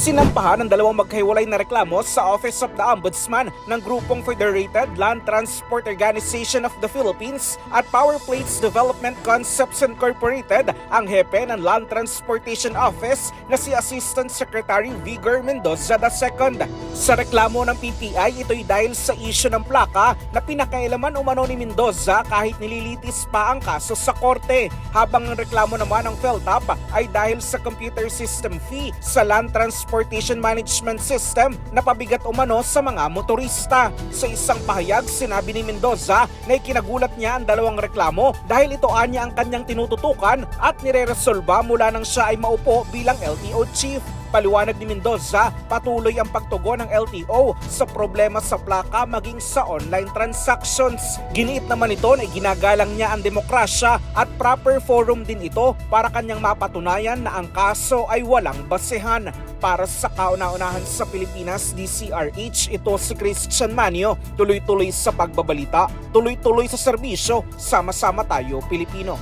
Sinampahan ng dalawang magkahiwalay na reklamo sa Office of the Ombudsman ng grupong Federated Land Transport Organization of the Philippines at Power Plates Development Concepts Incorporated ang hepe ng Land Transportation Office na si Assistant Secretary Vigor Mendoza II. Sa reklamo ng PTI, ito'y dahil sa issue ng plaka na pinakailaman umano ni Mendoza kahit nililitis pa ang kaso sa korte. Habang ang reklamo naman ng PhilTap ay dahil sa computer system fee sa Land Transportation Management System na pabigat umano sa mga motorista. Sa isang pahayag, sinabi ni Mendoza na ikinagulat niya ang dalawang reklamo dahil ito anya ang kanyang tinututukan at nireresolba mula nang siya ay maupo bilang LTO chief. Paliwanag ni Mendoza, patuloy ang pagtugon ng LTO sa problema sa plaka maging sa online transactions. Giniit naman ito na ginagalang niya ang demokrasya at proper forum din ito para kanyang mapatunayan na ang kaso ay walang basehan. Para sa kauna-unahan sa Pilipinas, DCRH, ito si Christian Manio. Tuloy-tuloy sa pagbabalita, tuloy-tuloy sa serbisyo, sama-sama tayo Pilipino.